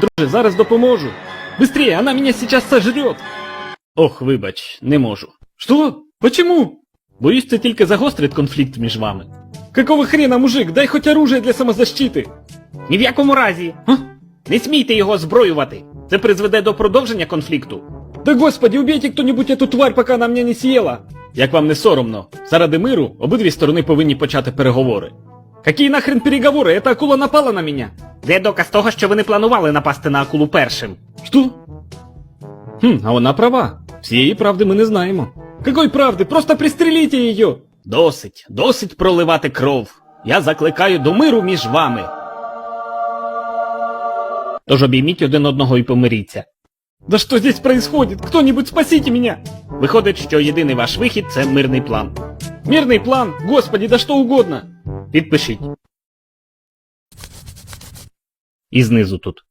Друже, зараз допоможу. Быстрее, она меня сейчас сожрет. Ох, вибач, не можу. Что? Почему? Боюсь, це тільки загострить конфлікт між вами. Какого хрена, мужик, дай хоч оружие для самозащити. Ні в якому разі. А? Не смійте його озброювати. Це призведе до продовження конфлікту. Да господи, убейте кто-нибудь эту тварь, пока она меня не съела. Як вам не соромно? Заради миру обидві сторони повинні почати переговори. Какие нахрен переговори? Эта акула напала на меня. Де доказ того, що ви не планували напасти на акулу першим? Що? Хм, а вона права. Всієї правди ми не знаємо. Какой правди? Просто пристреліть її! Досить, досить проливати кров. Я закликаю до миру між вами. Тож обійміть один одного і помиріться. Да що здесь происходит? Кто-нибудь спасите меня! Виходить, що єдиний ваш вихід це мирний план. Мирний план? Господи, да що угодно. Підпишіть. І знизу тут.